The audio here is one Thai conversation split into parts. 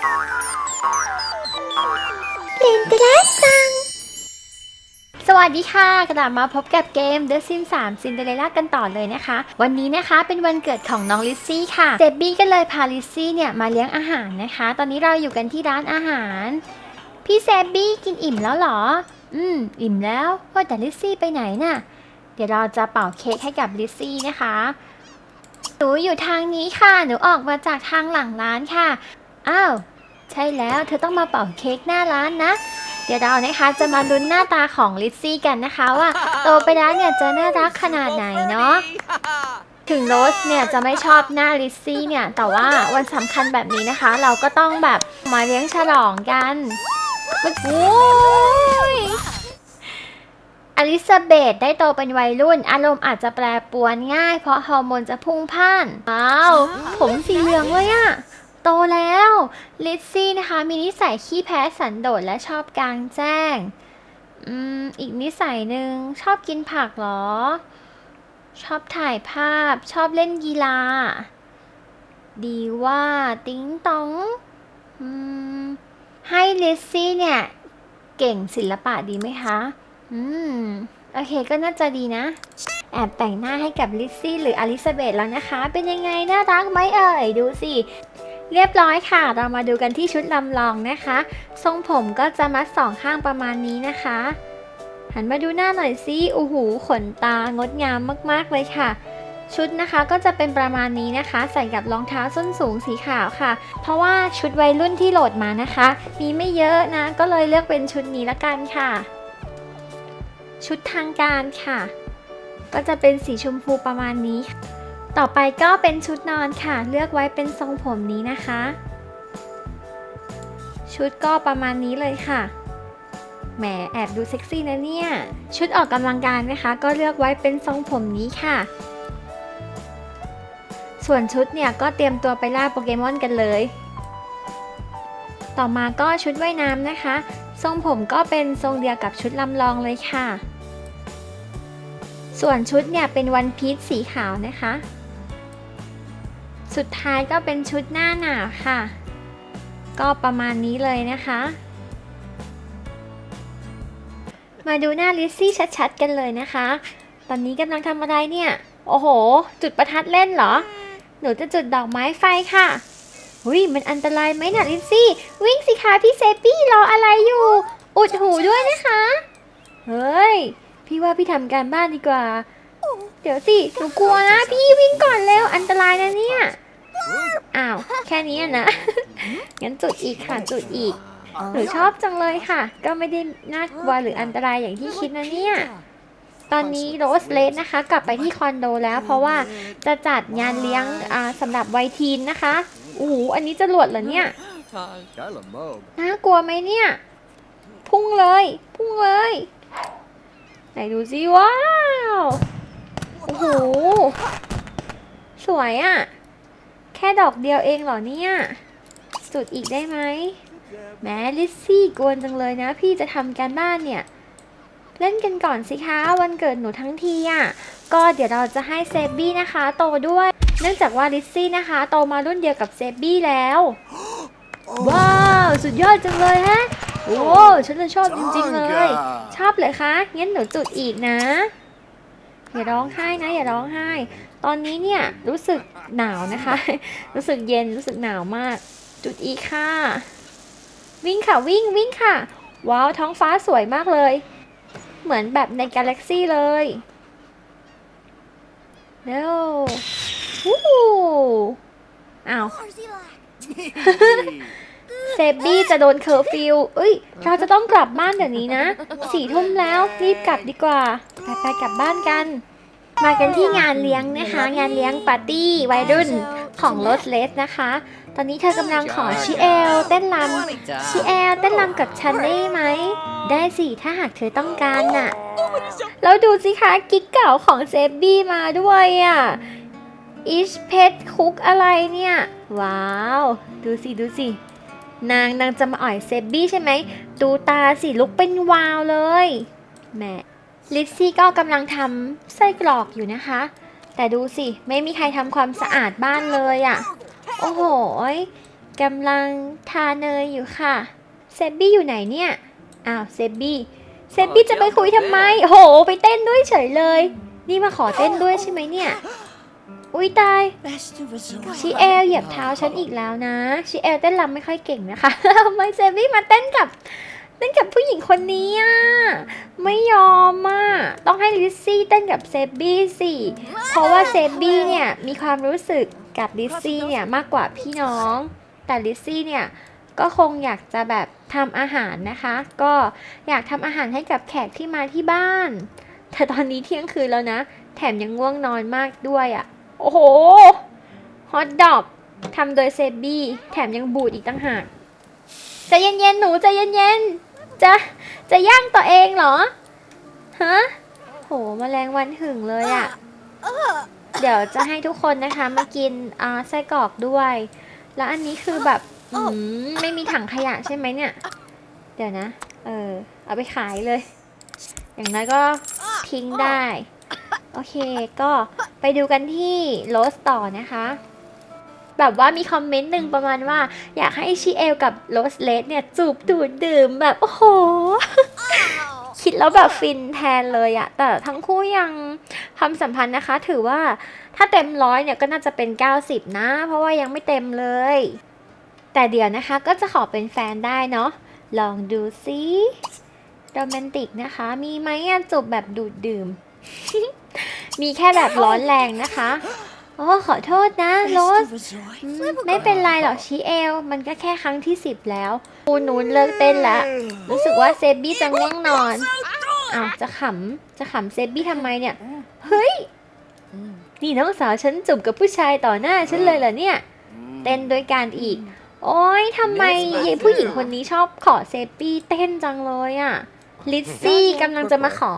ลินเดลซัง สวัสดีค่ะ กระดาษมาพบกับเกม The Sims 3 Cinderella กันต่อเลยนะคะ วันนี้นะคะเป็นวันเกิดของน้องลิซซี่ค่ะเจบบี้ก็เลยพาลิซซี่เนี่ยมาเลี้ยงอาหารนะคะ ตอนนี้เราอยู่กันที่ร้านอาหาร พี่แซบบี้กินอิ่มแล้วเหรอ อืม อิ่มแล้วว่าแต่ลิซซี่ไปไหนน่ะ เดี๋ยวเราจะเป่าเค้กให้กับลิซซี่นะคะหนูอยู่ทางนี้ค่ะ หนูออกมาจากทางหลังร้านค่ะ อ้าว ใช่แล้วเธอต้องมาเป่าเค้กหน้าร้านนะ เดี๋ยวเรานะคะจะมาลุ้นหน้าตาของลิซซี่กันนะคะว่าโตไปแล้วเนี่ยจะน่ารักขนาดไหนเนาะถึงโรสเนี่ยจะไม่ชอบหน้าลิซซี่เนี่ย แต่ว่าวันสำคัญแบบนี้นะคะ เราก็ต้องแบบมาเลี้ยงฉลองกันมันโอ้ยอลิซาเบธได้โตเป็นวัยรุ่น อารมณ์อาจจะแปรปรวนง่าย เพราะฮอร์โมนจะพุ่งพล่านว้าว ผมสีเหลืองเลยอะ โตแล้ว ลิซซี่นะคะ มีนิสัยขี้แพ้สันโดษและชอบกลางแจ้ง อืม อีกนิสัยหนึ่งชอบกินผักเหรอ ชอบถ่ายภาพ ชอบเล่นกีฬา ดีว่าติ้งตองอืม ให้ลิซซี่เนี่ย เก่งศิลปะดีไหมคะ อืม โอเคก็น่าจะดีนะ แอบแต่งหน้าให้กับลิซซี่หรืออลิซาเบธแล้วนะคะ เป็นยังไงน่ารักไหมเอ่ย ดูสิ เรียบร้อยค่ะ เรามาดูกันที่ชุดลำลองนะคะ ทรงผมก็จะมัดสองข้างประมาณนี้นะคะ หันมาดูหน้าหน่อยสิโอ้โหขนตางดงามมากๆเลยค่ะ ชุดนะคะก็จะเป็นประมาณนี้นะคะ ใส่กับรองเท้าส้นสูงสีขาวค่ะ เพราะว่าชุดวัยรุ่นที่โหลดมานะคะ มีไม่เยอะนะ ก็เลยเลือกเป็นชุดนี้ละกันค่ะ ชุดทางการค่ะ ก็จะเป็นสีชมพูประมาณนี้ ต่อไปก็เป็นชุดนอนค่ะ เลือกไว้เป็นทรงผมนี้นะคะ ชุดก็ประมาณนี้เลยค่ะ แหมแอบดูเซ็กซี่นะเนี่ย ชุดออกกำลังกายนะคะ ก็เลือกไว้เป็นทรงผมนี้ค่ะ ส่วนชุดเนี่ยก็เตรียมตัวไปล่าโปเกมอนกันเลย ต่อมาก็ชุดว่ายน้ำนะคะ ทรงผมก็เป็นทรงเดียวกับชุดลำลองเลยค่ะส่วนชุดเนี่ยเป็นวันพีชสีขาวนะคะ สุดท้ายก็เป็นชุดหน้าหนาวค่ะ ก็ประมาณนี้เลยนะคะ มาดูหน้าลิซซี่ชัดๆ กันเลยนะคะ ตอนนี้กำลังทำอะไรเนี่ย โอ้โห จุดประทัดเล่นเหรอ หนูจะจุดดอกไม้ไฟค่ะหุยมันอันตรายไหมนะลิซซี่ วิ่งสิคะพี่เซปี้รออะไรอยู่ อุดหูด้วยนะคะ เฮ้ย พี่ว่าพี่ทำการบ้านดีกว่า เดี๋ยวสิ หนูกลัวนะ พี่วิ่งก่อนเร็วอันตรายนะเนี่ย อ้าว แค่นี้อะนะ งั้นจุดอีกค่ะ จุดอีก หนูชอบจังเลยค่ะ ก็ไม่ได้น่ากลัวหรืออันตรายอย่างที่คิดนะเนี่ย ตอนนี้โรสเลสนะคะ กลับไปที่คอนโดแล้ว เพราะว่าจะจัดงานเลี้ยงอ่าสำหรับวัยทีนนะคะโอ้โหอันนี้จะหลวดเหรอเนี่ย Skylar Moog. น่ากลัวไหมเนี่ย พุ่งเลย พุ่งเลย ไหนดูสิว้าว โอ้โห สวยอะ่ะแค่ดอกเดียวเองเหรอเนี่ยจุดอีกได้ไหมแหมลิซซี่กวนจังเลยนะ พี่จะทำการบ้านเนี่ย เล่นกันก่อนสิคะวันเกิดหนูทั้งทีอะ่ะก็เดี๋ยวเราจะให้เซบบี้นะคะ โตด้วย เนื่องจากว่าลิซซี่นะคะ โตมารุ่นเดียวกับเซบบี้แล้ว ว้าว สุดยอดจังเลยฮะ โอ้ฉันเลยชอบจริงๆเลย ชอบเลยคะงั้นหนูจุดอีกนะ อย่าร้องไห้นะอย่าร้องไห้ ตอนนี้เนี่ยรู้สึกหนาวนะคะ รู้สึกเย็นรู้สึกหนาวมาก จุดอีค่ะ วิ่งค่ะวิ่งวิ่งค่ะ ว้าวท้องฟ้าสวยมากเลย เหมือนแบบในกาแล็กซี่เลยเร็ววู้อ้าวเซบบี้จะโดนเคอร์ฟิวเอ้ย เราจะต้องกลับบ้านเดี๋ยวนี้นะ สี่ทุ่มแล้วรีบกลับดีกว่า ไปไปกลับบ้านกัน มากันที่งานเลี้ยงนะคะ งานเลี้ยงปาร์ตี้วัยรุ่นของโรสเลสนะคะ ตอนนี้เธอกำลังขอชิเอลเต้นรำชิเอลเต้นรำกับฉันได้ไหม ได้สิ ถ้าหากเธอต้องการน่ะ แล้วดูสิคะกิ๊กเก่าของเซบบี้มาด้วยอะอิชเพชคุกอะไรเนี่ย ว้าว ดูสิ ดูสิ นางนางจะมาอ่อยเซบบี้ใช่ไหม ดูตาสิลุกเป็นวาวเลยแหม่ ลิซซี่ก็กำลังทำไส้กรอกอยู่นะคะ แต่ดูสิ ไม่มีใครทำความสะอาดบ้านเลยอะ่ะ โอ้โหยกำลังทาเนยอยู่ค่ะ เซบบี้อยู่ไหนเนี่ย อ้าวเซบบี้ เซบบี้จะไปคุยทำไมโอ้โห ไปเต้นด้วยเฉยเลย นี่มาขอเต้นด้วยใช่ไหมเนี่ย อุ้ยตาย ชิเอลเหยียบเท้าฉันอีกแล้วนะ ชิเอลเต้นรำไม่ค่อยเก่งนะคะทำไมเซบี้มาเต้นกับ เต้นกับผู้หญิงคนนี้อะ ไม่ยอมอะ ต้องให้ลิซซี่เต้นกับเซบี้สิ เพราะว่าเซบี้เนี่ยมีความรู้สึกกับลิซซี่เนี่ยมากกว่าพี่น้อง แต่ลิซซี่เนี่ยก็คงอยากจะแบบทำอาหารนะคะ ก็อยากทำอาหารให้กับแขกที่มาที่บ้าน แต่ตอนนี้เที่ยงคืนแล้วนะ แถมยังง่วงนอนมากด้วยอะ โอ้โห ฮอทดอกทำโดยเซบี้ แถมยังบูดอีกตั้งหากใจเย็นๆ หนูใจเย็นๆ จะจะย่างตัวเองเหรอ ฮะ โหมแมลงวันหึงเลยอะ่ะ เดี๋ยวจะให้ทุกคนนะคะมากินอ่าไส้กรอกด้วย แล้วอันนี้คือแบบอืมไม่มีถังขยะใช่ไหมเนี่ย เดี๋ยวนะ เออ เอาไปขายเลย อย่างน้อยก็ทิ้งได้ โอเค ก็ไปดูกันที่โรสต่อนะคะ แบบว่ามีคอมเมนต์หนึ่งประมาณว่า อยากให้ชิเอลกับโรสเลสเนี่ยจูบดูดดื่มแบบโอ้โห คิดแล้วแบบฟินแทนเลยอะแต่ทั้งคู่ยังความสัมพันธ์นะคะ ถือว่าถ้าเต็มร้อยเนี่ยก็น่าจะเป็น 90 นะ เพราะว่ายังไม่เต็มเลย แต่เดี๋ยวนะคะก็จะขอเป็นแฟนได้เนาะลองดูซิโรแมนติกนะคะ มีไหมอะจูบแบบดูดดื่ม มีแค่แบบร้อนแรงนะคะ อ้ขอโทษนะโรสอืมไม่เป็นไรหรอกชีเอล มันก็แค่ครั้งที่สิบแล้วปูนูนเลิกเต้นแล้วรู้สึกว่าเซบบี้จะง่วงนอนอ้าวจะขำจะขำเซบบี้ทำไมเนี่ย เฮ้ย นี่น้องสาวฉันจูบกับผู้ชายต่อหน้าฉันเลยเหรอเนี่ย เต้นด้วยกันอีก โอ๊ยทำไมยายผู้หญิงคนนี้ชอบขอเซบบี้เต้นจังเลยอะลิซซี่กำลังจะมาขอ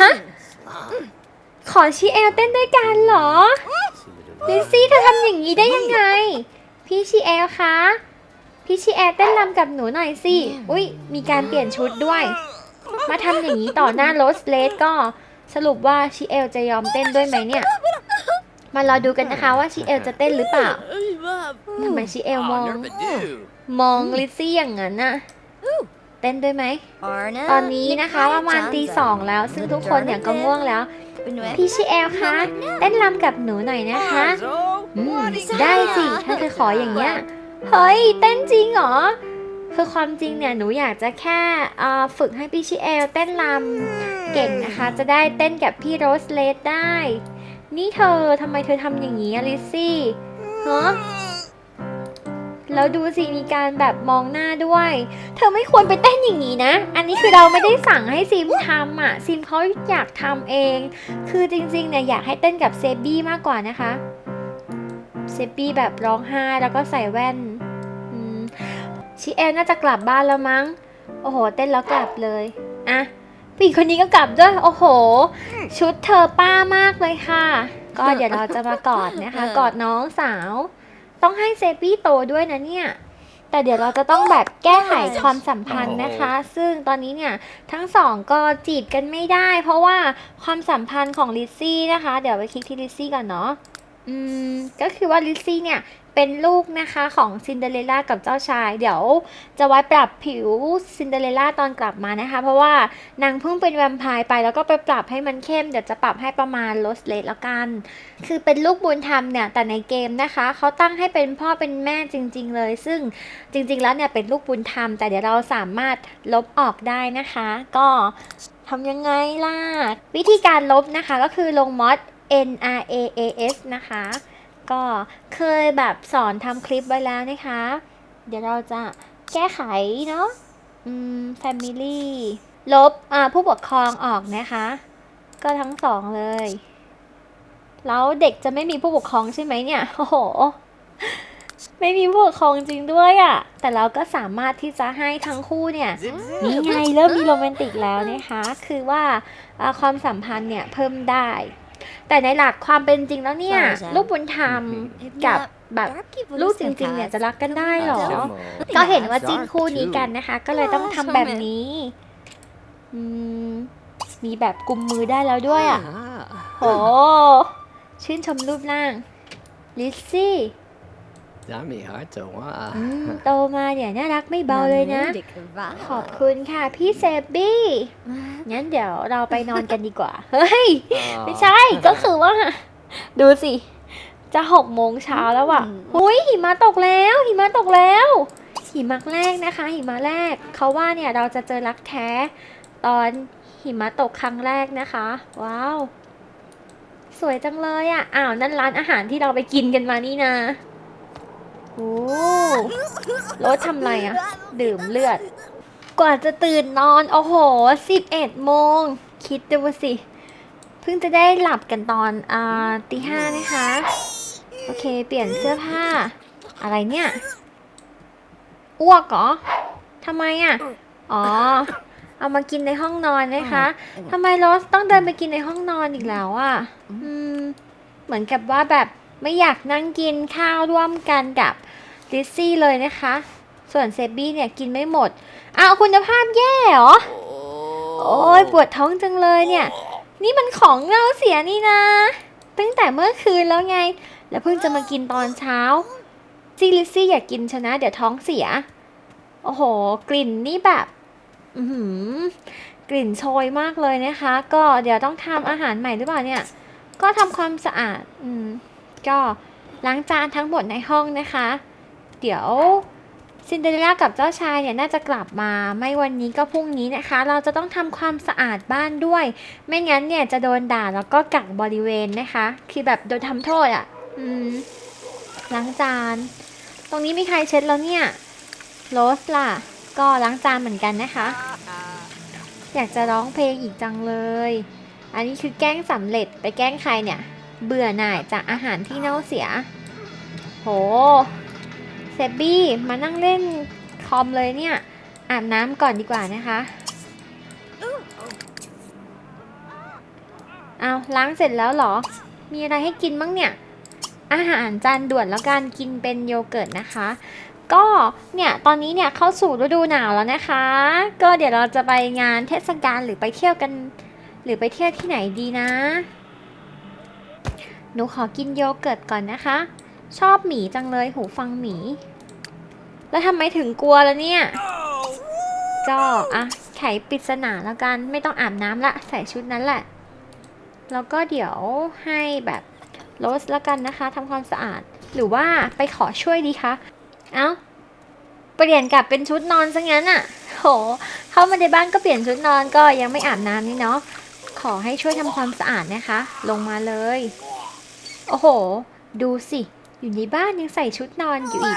ฮะ ขอชีเอลเต้นด้วยกันเหรอ ลิซซี่เธอทำอย่างนี้ได้ยังไง พี่ชีเอลคะพี่ชีเอลเต้นรำกับหนูหน่อยสิ อุ้ยมีการเปลี่ยนชุดด้วย มาทำอย่างนี้ต่อหน้าโรสเลสก็สรุปว่าชีเอลจะยอมเต้นด้วยไหมเนี่ย มารอดูกันนะคะว่าชีเอลจะเต้นหรือเปล่าทำไมชีเอลมอง มองลิซซี่อย่างนั้นน่ะเต้นด้วยไหม ตอนนี้นะคะประมาณตีสองแล้ว ซึ่งทุกคนเนี่ยก็ง่วงแล้ว พี่ชีเอลคะเต้นรำกับหนูหน่อยนะคะอืมได้สิถ้าเธอขออย่างเงี้ยเฮ้ยเต้นจริงเหรอคือความจริงเนี่ยหนูอยากจะแค่เอ่อฝึกให้พี่ชิเอลเต้นรำเก่งนะคะ จะได้เต้นกับพี่โรสเลสได้ นี่เธอทำไมเธอทำอย่างนี้อะลิซซี่ฮะ แล้วดูสิมีการแบบมองหน้าด้วย เธอไม่ควรไปเต้นอย่างนี้นะ อันนี้คือเราไม่ได้สั่งให้ซิมทำอะ ซิมเขาอยากทำเอง คือจริงๆเนี่ยอยากให้เต้นกับเซบี้มากกว่านะคะ เซบี้แบบร้องไห้แล้วก็ใส่แว่นชิเอลน่าจะกลับบ้านแล้วมั้ง โอ้โห เต้นแล้วกลับเลยอะผู้หญิงคนนี้ก็กลับด้วย โอ้โห ชุดเธอป้ามากเลยค่ะ ก็เดี๋ยวเราจะมากอดนะคะ กอดน้องสาว ต้องให้เซบี้โตด้วยนะเนี่ย แต่เดี๋ยวเราจะต้องแบบแก้ไขความสัมพันธ์นะคะ ซึ่งตอนนี้เนี่ยทั้งสองก็จีบกันไม่ได้ เพราะว่าความสัมพันธ์ของลิซซี่นะคะ เดี๋ยวไปคลิกที่ลิซซี่ก่อนเนาะ อืม ก็คือว่าลิซซี่เนี่ย เป็นลูกนะคะของซินเดอเรลล่ากับเจ้าชาย เดี๋ยวจะไว้ปรับผิวซินเดอเรลล่าตอนกลับมานะคะ เพราะว่านางเพิ่งเป็นแวมไพร์ไปแล้วก็ไปปรับให้มันเข้ม เดี๋ยวจะปรับให้ประมาณโรสเลสแล้วกัน คือเป็นลูกบุญธรรมเนี่ย แต่ในเกมนะคะเขาตั้งให้เป็นพ่อเป็นแม่จริง ๆ เลย ซึ่งจริง ๆ แล้วเนี่ยเป็นลูกบุญธรรม แต่เดี๋ยวเราสามารถลบออกได้นะคะ ก็ทำยังไงล่ะ วิธีการลบนะคะก็คือลงมอด N R A A S นะคะ ก็เคยแบบสอนทำคลิปไว้แล้วนะคะ เดี๋ยวเราจะแก้ไขเนาะอืม Family ลบอ่าผู้ปกครองออกนะคะ ก็ทั้งสองเลย แล้วเด็กจะไม่มีผู้ปกครองใช่ไหมเนี่ย โอ้โห ไม่มีผู้ปกครองจริงด้วยอะ่ะ แต่เราก็สามารถที่จะให้ทั้งคู่เนี่ย นี่ไงเริ่มมีโรแมนติกแล้วนะคะ คือว่าอ่าความสัมพันธ์เนี่ยเพิ่มได้ แต่ในหลักความเป็นจริงแล้วเนี่ยใช่ใช่ ลูกบุญธรรมกับแบบลูกจริงๆเนี่ยจะรักกันได้เหรอ ก็เห็นว่าจิ้นคู่นี้กันนะคะ ก็เลยต้องทำแบบนี้อืมมีแบบกุมมือได้แล้วด้วยอะ โห ชื่นชมรูปร่าง ลิซซี่ Yummy hard to อืม want. โตมาเนี่ยน่ารักไม่เบาเลยนะ ขอบคุณค่ะพี่เซบบี้ งั้นเดี๋ยวเราไปนอนกันดีกว่า เฮ้ย ไม่ใช่ ก็คือว่า ดูสิ จะหกโมงเช้าแล้วอะหุยหิมะตกแล้ว หิมะตกแล้ว หิมะแรกนะคะ หิมะแรก เขาว่าเนี่ยเราจะเจอรักแท้ ตอนหิมะตกครั้งแรกนะคะ ว้าว สวยจังเลยอะ อ้าว นั่นร้านอาหารที่เราไปกินกันมานี่นะ โอ้รถทำไรอะดื่มเลือด กว่าจะตื่นนอน โอ้โห11โมง คิดดูสิ เพิ่งจะได้หลับกันตอนอ่าตีห้านะคะ โอเค เปลี่ยนเสื้อผ้า อะไรเนี่ย อ้วกเหรอทำไมอะอ๋อ เอามากินในห้องนอนนะคะทำไมโรสต้องเดินไปกินในห้องนอนอีกแล้วอะอืม เหมือนกับว่าแบบ ไม่อยากนั่งกินข้าวร่วมกันกับลิซซี่เลยนะคะ ส่วนเซบี้เนี่ยกินไม่หมด อ้าวคุณภาพแย่เหรอ โอ้ยปวดท้องจังเลยเนี่ย นี่มันของเน่าเสียนี่นะ ตั้งแต่เมื่อคืนแล้วไง แล้วเพิ่งจะมากินตอนเช้าซีลิซซี่อยากกินชนะ เดี๋ยวท้องเสีย โอ้โห กลิ่นนี่แบบอืกลิ่นโชยมากเลยนะคะ ก็เดี๋ยวต้องทำอาหารใหม่หรือเปล่าเนี่ย ก็ทำความสะอาด อืม ก็ล้างจานทั้งหมดในห้องนะคะ เดี๋ยวซินเดอเรลล่ากับเจ้าชายเนี่ยน่าจะกลับมาไม่วันนี้ก็พรุ่งนี้นะคะ เราจะต้องทำความสะอาดบ้านด้วย ไม่งั้นเนี่ยจะโดนด่าแล้วก็กักบริเวณนะคะ คือแบบโดนทำโทษอะ่ะ อืมล้างจาน ตรงนี้มีใครเช็ดแล้วเนี่ยโรสล่ะ ก็ล้างจานเหมือนกันนะคะ อยากจะร้องเพลงอีกจังเลย อันนี้คือแกล้งสำเร็จไปแกล้งใครเนี่ย เบื่อหน่ายจากอาหารที่เน่าเสีย โหเซบบี้มานั่งเล่นคอมเลยเนี่ย อาบน้ำก่อนดีกว่านะคะ เอาล้างเสร็จแล้วหรอ มีอะไรให้กินบ้างเนี่ย อาหารจานด่วนแล้วกันกินเป็นโยเกิร์ตนะคะ ก็เนี่ยตอนนี้เนี่ยเข้าสู่ฤดูหนาวแล้วนะคะ ก็เดี๋ยวเราจะไปงานเทศกาลหรือไปเที่ยวกัน หรือไปเที่ยวที่ไหนดีนะ หนูขอกินโยเกิร์ตก่อนนะคะ ชอบหมีจังเลยหูฟังหมี แล้วทำไมถึงกลัวแล้วเนี่ย ก็อะไขปริศนาแล้วกันไม่ต้องอาบน้ำละ ใส่ชุดนั้นแหละ แล้วก็เดี๋ยวให้แบบโรสแล้วกันนะคะทำความสะอาด หรือว่าไปขอช่วยดีคะ เอ้าเปลี่ยนกลับเป็นชุดนอนซะงั้นอะ่ะ โห เข้ามาในบ้านก็เปลี่ยนชุดนอนก็ยังไม่อาบน้ำนี่เนาะขอให้ช่วยทำความสะอาดนะคะ ลงมาเลย โอ้โห ดูสิ อยู่ในบ้านยังใส่ชุดนอนอยู่อีก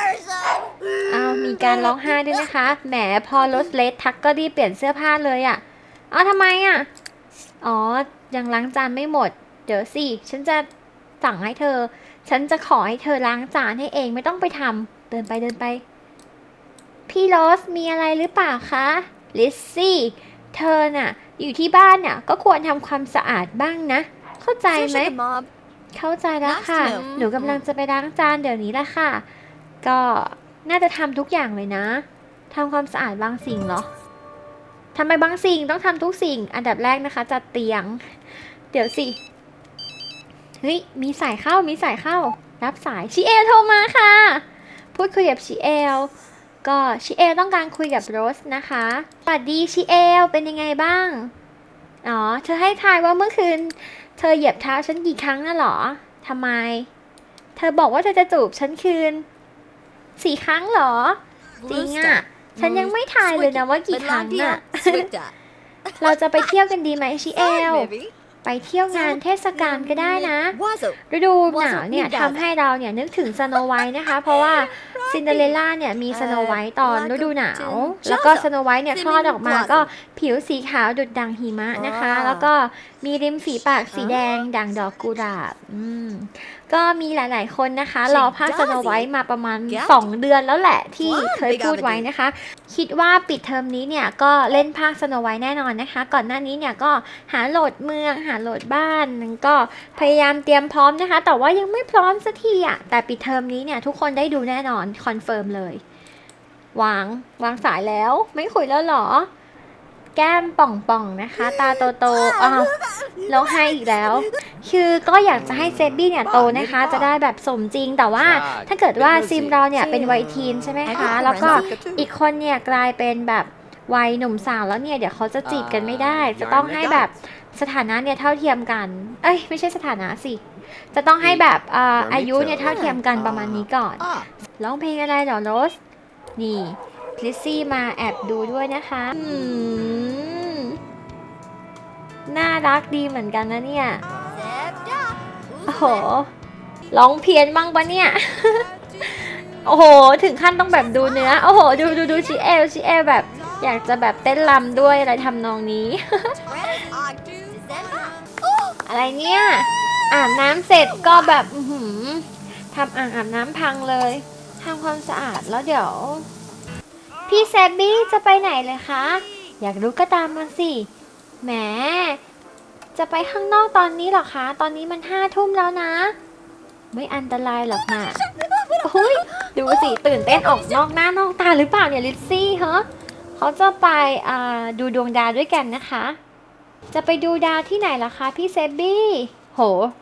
อ้าวมีการร้องไห้ด้วยนะคะ แหมพอรถเลสทักก็รีบเปลี่ยนเสื้อผ้าเลยอะ่ะอ้าวทำไมอะ่ะ อ๋อ ยังล้างจานไม่หมด เดี๋ยวสิ ฉันจะสั่งให้เธอ ฉันจะขอให้เธอล้างจานให้เองไม่ต้องไปทำเดินไปเดินไป พี่โรสมีอะไรหรือเปล่าคะลิซซี่เธอน่ะ อยู่ที่บ้านน่ะ ก็ควรทำความสะอาดบ้างนะ เข้าใจไหม Mom. เข้าใจแล้วค่ะ Last milk หนูกำลังจะไปล้างจานเดี๋ยวนี้ละค่ะ ก็น่าจะทำทุกอย่างเลยนะทำความสะอาดบางสิ่งเหรอทำไมบางสิ่งต้องทำทุกสิ่ง อันดับแรกนะคะ จัดเตียง เดี๋ยวสิ เฮ้ย มีสายเข้า มีสายเข้า รับสาย ชิเอลโทรมาค่ะ พูดคุยกับชิเอล ก็ชิเอลต้องการคุยกับโรสนะคะ สวัสดีชิเอล เป็นยังไงบ้าง อ๋อ เธอให้ทายว่าเมื่อคืน เธอเหยียบเท้าฉันกี่ครั้งน่ะเหรอทำไม เธอบอกว่าเธอจะจูบฉันคืน สี่ครั้งเหรอ จริงอะ ฉันยังไม่ทายเลยนะว่ากี่ครั้งน่ะ Swigda. เราจะไปเที่ยวกันดีไหมชิเอล Maybe. ไปเที่ยวงานเทศกาลก็ได้นะ Wazo. ฤดูหนาวเนี่ยทำให้เราเนี่ยนึกถึงสโนไวท์นะคะ เพราะว่า ซินเดอเรลล่าเนี่ยมีสโนไวท์ตอนฤดูหนาว แล้วก็สโนไวท์เนี่ยคลอดออกมาก็ผิวสีขาวดุดดังหิมะนะคะ แล้วก็มีริมฝีปากสีแดงดังดอกกุหลาบอืมก็มีหลาย ๆ คนนะคะรอภาคสโนไวท์มาประมาณ 2 เดือนแล้วแหละที่เคยพูดไว้นะคะ คิดว่าปิดเทอมนี้เนี่ยก็เล่นภาคสโนไวท์แน่นอนนะคะ ก่อนหน้านี้เนี่ยก็หาโหลดเมืองหาโหลดบ้านก็พยายามเตรียมพร้อมนะคะ แต่ว่ายังไม่พร้อมสักทีอะแต่ปิดเทอมนี้เนี่ยทุกคนได้ดูแน่นอนคอนเฟิร์มเลย วางวางสายแล้ว ไม่คุยแล้วเหรอ แก้มป่องๆนะคะ ตาโตๆอ้าวร้องไห้อีกแล้ว คือก็อยากจะให้เซบบี้เนี่ยโตนะคะ จะได้แบบสมจริง แต่ว่าถ้าเกิดว่าซิมเราเนี่ยเป็นวัยทีนใช่ไหมคะ แล้วก็อีกคนเนี่ยกลายเป็นแบบวัยหนุ่มสาวแล้วเนี่ยเดี๋ยวเขาจะจีบกันไม่ได้ จะต้องให้แบบสถานะเนี่ยเท่าเทียมกัน เอ้ยไม่ใช่สถานะสิ จะต้องให้แบบอ่าอายุเนี่ยเท่าเทียมกันประมาณนี้ก่อน Ah, ร้องเพลงอะไรเหรอโรส นี่ลิซซี่มาแอบดูด้วยนะคะอืมน่ารักดีเหมือนกันนะเนี่ย โอ้โห ร้องเพี้ยนบ้างปะเนี่ย โอ้โห ถึงขั้นต้องแบบดูเนื้อ โอ้โห ดูดูดูชิเอลชิเอลแบบ อยากจะแบบเต้นรำด้วยอะไรทำนองนี้ อะไรเนี่ย อาบน้ำเสร็จก็แบบหือทำอ่างอาบน้ำพังเลยทำความสะอาดแล้วเดี๋ยว พี่แซบบี้จะไปไหนเลยคะ อยากรู้ก็ตามมาสิแหมจะไปข้างนอกตอนนี้หรอคะ ตอนนี้มันห้าทุ่มแล้วนะ ไม่อันตรายหรอกนะโอ้ยดูสิตื่นเต้นออกนอกหน้านอกตาหรือเปล่าเนี่ยลิซซี่เฮะเขาจะไปดูดวงดาวด้วยกันนะคะ จะไปดูดาวที่ไหนล่ะคะพี่เซบบี้ โห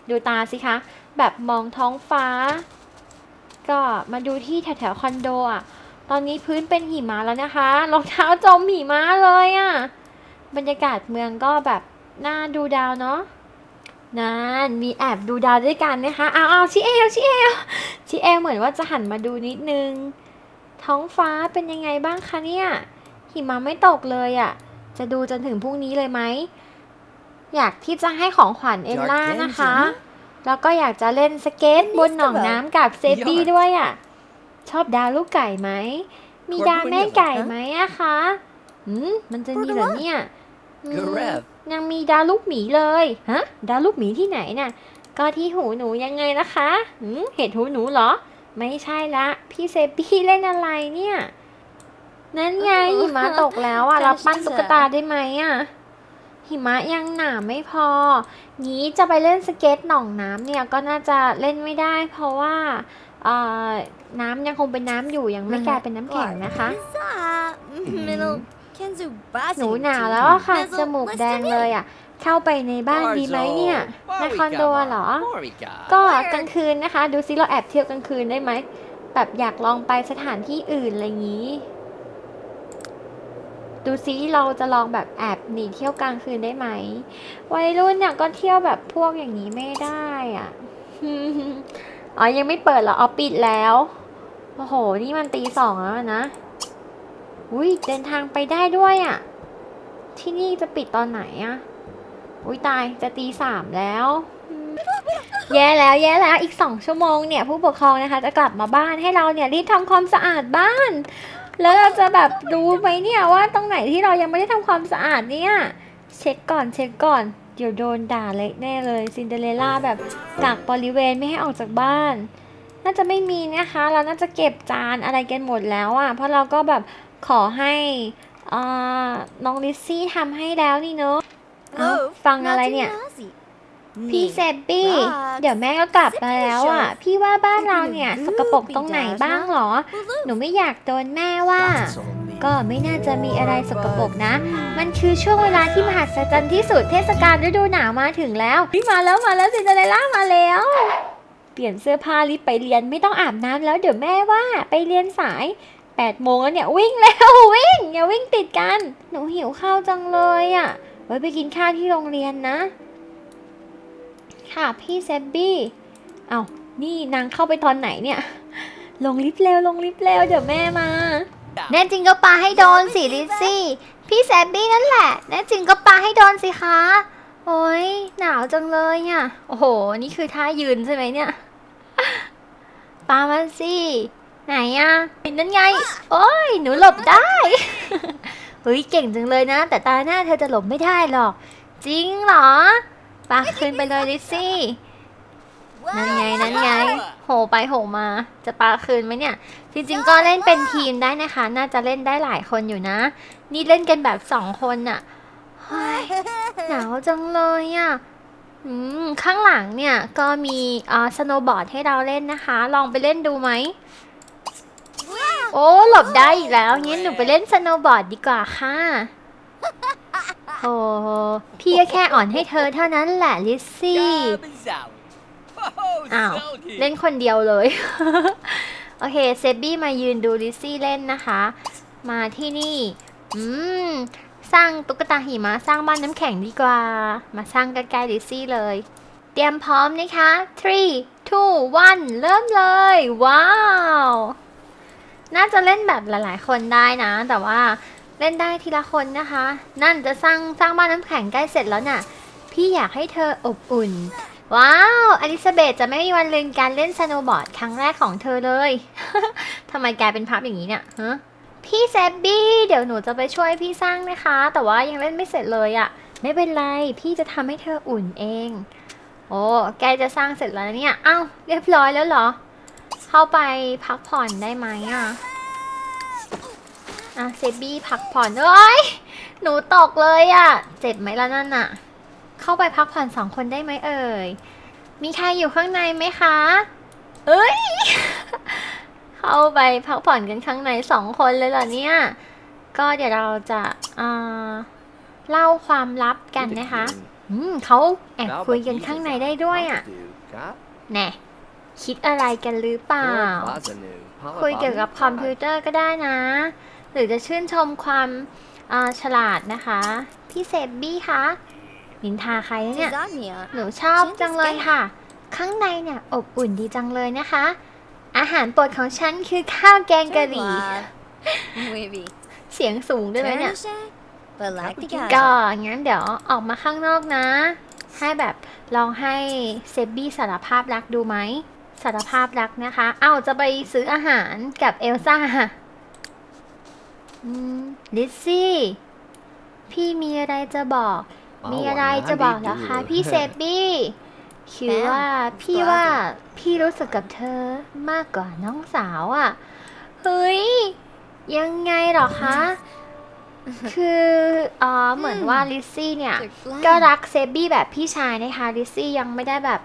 ดูตาสิคะ แบบมองท้องฟ้า ก็มาดูที่แถวๆคอนโดอะ ตอนนี้พื้นเป็นหิมะแล้วนะคะ รองเท้าจมหิมะเลยอะ บรรยากาศเมืองก็แบบน่าดูดาวเนาะนั่นมีแอบดูดาวด้วยกันนะคะ เอาเอาชิเอลชิเอลชิเอลเหมือนว่าจะหันมาดูนิดนึง ท้องฟ้าเป็นยังไงบ้างคะเนี่ย หิมะไม่ตกเลยอะ จะดูจนถึงพรุ่งนี้เลยไหม อยากที่จะให้ของขวัญเอลล่านะคะ แล้วก็อยากจะเล่นสเก็ตบนหนองน้ำกับเซฟบี้ด้วยอะ ชอบดาวลูกไก่ไหม มีดาวแม่ไก่ไหมอะคะอืมมันจะมีเหรอเนี่ยอืม Garev. ยังมีดาวลูกหมีเลยฮะดาวลูกหมีที่ไหนน่ะ ก็ที่หูหนูยังไงนะคะหืมเห็ดหูหนูเหรอ ไม่ใช่ละ พี่เซปี้เล่นอะไรเนี่ย นั่นไงหิมะตกแล้วอะจะเราปั้นจะตุ๊กตาได้ไหมอะ หิมะยังหนาไม่พอ งี้จะไปเล่นสเก็ตหนองน้ำเนี่ยก็น่าจะเล่นไม่ได้ เพราะว่าเอ่อน้ำยังคงเป็นน้ำอยู่ยังไม่กลายเป็นน้ำแข็งนะคะหนูหนาวแล้วอะค่ะจมูกแดงเลยอะเข้าไปในบ้านดีไหมเนี่ยในคอนโดเหรอ ก็กลางคืนนะคะ ดูซิเราแอบเที่ยวกลางคืนได้ไหมแบบอยากลองไปสถานที่อื่นอะไรอย่างนี้ ดูซิเราจะลองแบบแอบหนีเที่ยวกลางคืนได้ไหมวัยรุ่นเนี่ยก็เที่ยวแบบพวกอย่างนี้ไม่ได้อะอ๋อยังไม่เปิดเหรอเอ๋อปิดแล้วโอ้โห นี่มันตีสองแล้วนะอุ้ยเดินทางไปได้ด้วยอะ ที่นี่จะปิดตอนไหนอะอุ้ยตายจะตีสามแล้ว แย่แล้วแย่แล้วอีกสองชั่วโมงเนี่ย ผู้ปกครองนะคะ จะกลับมาบ้านให้เราเนี่ยรีบทำความสะอาดบ้าน แล้วเราจะแบบรู้ไหมเนี่ยว่าตรงไหนที่เรายังไม่ได้ทำความสะอาดเนี่ย เช็คก่อนเช็คก่อน เดี๋ยวโดนด่าเละแน่เลยซินเดอเรลล่าแบบกักบริเวณไม่ให้ออกจากบ้าน น่าจะไม่มีนะคะ เราน่าจะเก็บจานอะไรกันหมดแล้วอะ่ะ เพราะเราก็แบบขอให้อ่าน้องลิซซี่ทำให้แล้วนี่เนอะเอ้าฟังอะไรเนี่ย พี่เซบบี้ เดี๋ยวแม่ก็กลับมาแล้วอะ พี่ว่าบ้านเราเนี่ยสกปรกตรงไหนบ้างเหรอ หนูไม่อยากโดนแม่ว่า ก็ไม่น่าจะมีอะไรสกปรกนะ มันคือช่วงเวลาที่มหัศจรรย์ที่สุดเทศกาลฤดูหนาวมาถึงแล้วพี่มาแล้วมาแล้วซินเดอเรลล่ามาแล้ว เปลี่ยนเสื้อผ้ารีบไปเรียนไม่ต้องอาบน้ำแล้วเดี๋ยวแม่ว่าไปเรียนสาย8โมงแล้วเนี่ยวิ่งแล้ววิ่งอย่าวิ่งติดกัน หนูหิวข้าวจังเลยอะไว้ไปกินข้าวที่โรงเรียนนะ ค่ะพี่เซบบี้ เอานี่นางเข้าไปตอนไหนเนี่ย ลงลิฟต์เร็วลงลิฟต์เร็วเดี๋ยวแม่มา แน่จริงก็ปาให้โดนสิลิซซี่ พี่แซบบี้นั่นแหละ แน่จริงก็ปาให้โดนสิคะ โอ้ยหนาวจังเลยอะโอ้โห นี่คือท่ายืนใช่ไหมเนี่ย ปามาสิไหนอะนั่นไง โอ้ย หนูหลบได้เฮ้ยเก่งจังเลยนะ แต่ตาหน้าเธอจะหลบไม่ได้หรอก จริงเหรอ ปาคืนไปเลยลิซซี่ นั่นไงนั่นไง โหไปโหมา จะปาคืนไหมเนี่ย จริงๆก็เล่นเป็นทีมได้นะคะ น่าจะเล่นได้หลายคนอยู่นะ นี่เล่นกันแบบสองคนอะเฮ้ยหนาวจังเลยอะอืมข้างหลังเนี่ยก็มีอ่าสโนว์บอร์ดให้เราเล่นนะคะ ลองไปเล่นดูไหม โอ้หลบได้อีกแล้วงั้นหนูไปเล่นสโนว์บอร์ดดีกว่าค่ะ โอ้พี่ก็แค่อ่อนให้เธอเท่านั้นแหละลิซซี่ อ้าว เล่นคนเดียวเลย โอเคเซบบี้มายืนดูลิซซี่เล่นนะคะ มาที่นี่ อืม สร้างตุ๊กตาหิมะสร้างบ้านน้ำแข็งดีกว่า มาสร้างใกล้ๆลิซซี่เลย เตรียมพร้อมนะคะ3 2 1เริ่มเลย ว้าว น่าจะเล่นแบบหลายๆ คนได้นะ แต่ว่า เล่นได้ทีละคนนะคะ นั่นจะสร้างสร้างบ้านน้ำแข็งใกล้เสร็จแล้วน่ะ พี่อยากให้เธออบอุ่น ว้าว อลิซาเบธจะไม่มีวันลืมการเล่นสโนว์บอร์ดครั้งแรกของเธอเลย ทำไมกลายเป็นพับอย่างนี้เนี่ยฮะพี่แซบบี้ เดี๋ยวหนูจะไปช่วยพี่สร้างนะคะ แต่ว่ายังเล่นไม่เสร็จเลยอะ่ะ ไม่เป็นไร พี่จะทำให้เธออุ่นเอง โอ้ แกจะสร้างเสร็จแล้วเนี่ย อ้าว เรียบร้อยแล้วเหรอ เข้าไปพักผ่อนได้ไหมอะ อะเซบบี้พักผ่อนเอ้ยหนูตกเลยอะ่ะ เจ็บไหมล่ะนั่นน่ะ เข้าไปพักผ่อนสองคนได้ไหมเอ่ย มีใครอยู่ข้างในไหมคะ เอ้ย เข้าไปพักผ่อนกันข้างในสองคนเลยเหรอเนี่ย ก็เดี๋ยวเราจะอ่าเล่าความลับกันนะคะ อืมเขาแอบคุยกันข้างในได้ด้วยอะ แน่คิดอะไรกันหรือเปล่า คุยเกี่ยวกับคอมพิวเตอร์ก็ได้นะ หรือจะชื่นชมความอ่าฉลาดนะคะ พี่เซบบี้คะนินทาใครเนี่ย Lasagna. หนูชอบจังเลยค่ะ ข้างในเนี่ยอบอุ่นดีจังเลยนะคะ อาหารโปรดของฉันคือข้าวแกงกะหรี่ Wavy. เสียงสูงด้วยไหมเนี่ย But like the guy. ก็งั้นเดี๋ยวออกมาข้างนอกนะ ให้แบบลองให้เซบบี้สารภาพรักดูไหมสารภาพรักนะคะ เอ้าจะไปซื้ออาหารกับเอลซ่าอืม ลิซซี่ พี่มีอะไรจะบอกมีอะไรจะบอกเหรอคะพี่เซบบี้คือว่าพี่ว่าพี่รู้สึกกับเธอมากกว่าน้องสาวอะ่ะ เฮ้ย ยังไงเหรอคะ คืออ๋อเหมือนว่าลิซซี่เนี่ยก็รักเซบบี้แบบพี่ชายนะคะลิซซี่ยังไม่ได้แบบ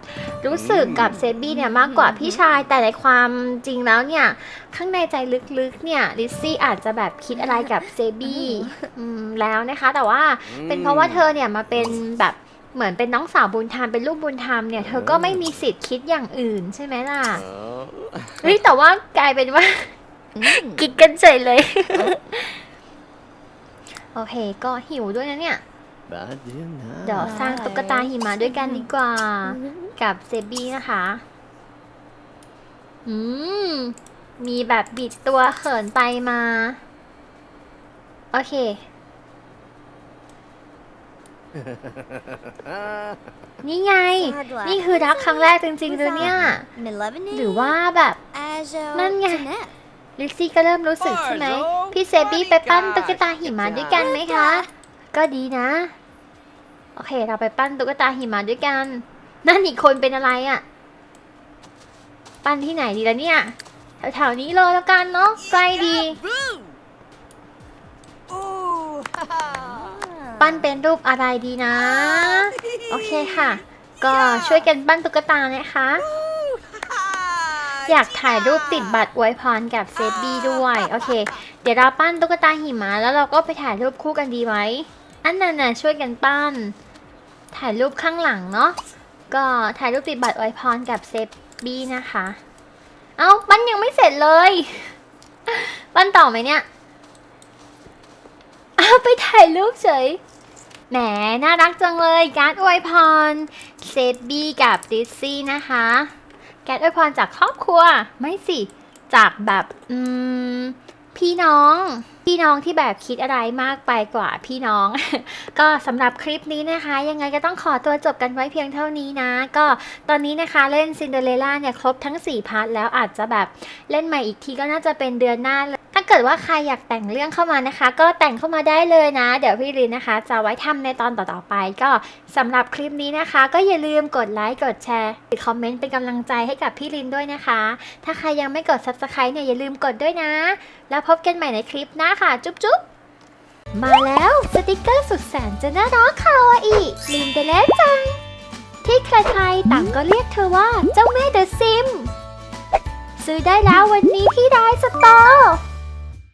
รู้สึกกับเซบบี้เนี่ยมากกว่าพี่ชายแต่ในความจริงแล้วเนี่ย ข้างในใจลึกๆเนี่ยลิซซี่อาจจะแบบคิดอะไรกับเซบบี้อืมแล้วนะคะ แต่ว่าเป็นเพราะว่าเธอเนี่ยมาเป็นแบบเหมือนเป็นน้องสาวบุญธรรมเป็นลูกบุญธรรมเนี่ยเธอก็ไม่มีสิทธิ์คิดอย่างอื่นใช่ไหมล่ะเฮ้ยแต่ว่ากลายเป็นว่า Mm. กินกันเฉยเลย โอเค ก็หิวด้วยนะเนี่ยเดี๋ยวสร้างตุ๊กตาหิมะด้วยกันดีกว่า กับเซบี้นะคะ อืม มีแบบบิดตัวเขินไปมา โอเค นี่ไง นี่คือรักครั้งแรกจริงๆเลยเนี่ย หรือว่าแบบนั่นไง ลิซซี่ก็เริ่มรู้สึกใช่ไหม พี่เซบี้ไปปั้นตุ๊กตาหิมะด้วยกันไหมคะ ก็ดีนะ โอเค เราไปปั้นตุ๊กตาหิมะด้วยกัน นั่นอีกคนเป็นอะไรอะ่ะ ปั้นที่ไหนดีล่ะเนี่ย แถวๆนี้เลยแล้วกันเนาะ ใกล้ดี Ooh, ha ha. ปั้นเป็นรูปอะไรดีนะ โอเคค่ะ ก็ช่วยกันปั้นตุ๊กตานะคะ อยากถ่ายรูปติดบัตรอวยพรกับเซฟบี้ด้วย โอเค เดี๋ยวเราปั้นตุ๊กตาหิมะแล้วเราก็ไปถ่ายรูปคู่กันดีไหมอันนั้นน่ะช่วยกันปั้น ถ่ายรูปข้างหลังเนาะก็ถ่ายรูปติดบัตรอวยพรกับเซฟบี้นะคะ เอ้าปั้นยังไม่เสร็จเลย ปั้นต่อไหมเนี่ยอ้าวไปถ่ายรูปเฉยแหมน่ารักจังเลยการ์ดอวยพรเซฟบี้กับดิซซี่นะคะ แการ์ดอวยพรจากครอบครัว ไม่สิ จากแบบอืมพี่น้อง พี่น้องที่แบบคิดอะไรมากไปกว่าพี่น้อง ก็สำหรับคลิปนี้นะคะ ยังไงก็ต้องขอตัวจบกันไว้เพียงเท่านี้นะ ก็ตอนนี้นะคะเล่นซินเดอเรลล่าเนี่ยครบทั้ง 4 พาร์ทแล้วอาจจะแบบเล่นใหม่อีกทีก็น่าจะเป็นเดือนหน้าเลย ถ้าเกิดว่าใครอยากแต่งเรื่องเข้ามานะคะ ก็แต่งเข้ามาได้เลยนะ เดี๋ยวพี่ลินนะคะ จะไว้ทำในตอนต่อๆไป ก็สำหรับคลิปนี้นะคะ ก็อย่าลืมกดไลค์กดแชร์หรือคอมเมนต์เป็นกำลังใจให้กับพี่ลินด้วยนะคะ ถ้าใครยังไม่กด subscribe เนี่ยอย่าลืมกดด้วยนะ แล้วพบกันใหม่ในคลิปหน้าค่ะ จุ๊บจุ๊บมาแล้วสติกเกอร์สุดแสนจะน่ารักคาวาอิลินเดเลจัง ที่ใครๆต่างก็เรียกเธอว่าเจ้าแม่เดอะซิม ซื้อได้แล้ววันนี้ที่ไดสตอร์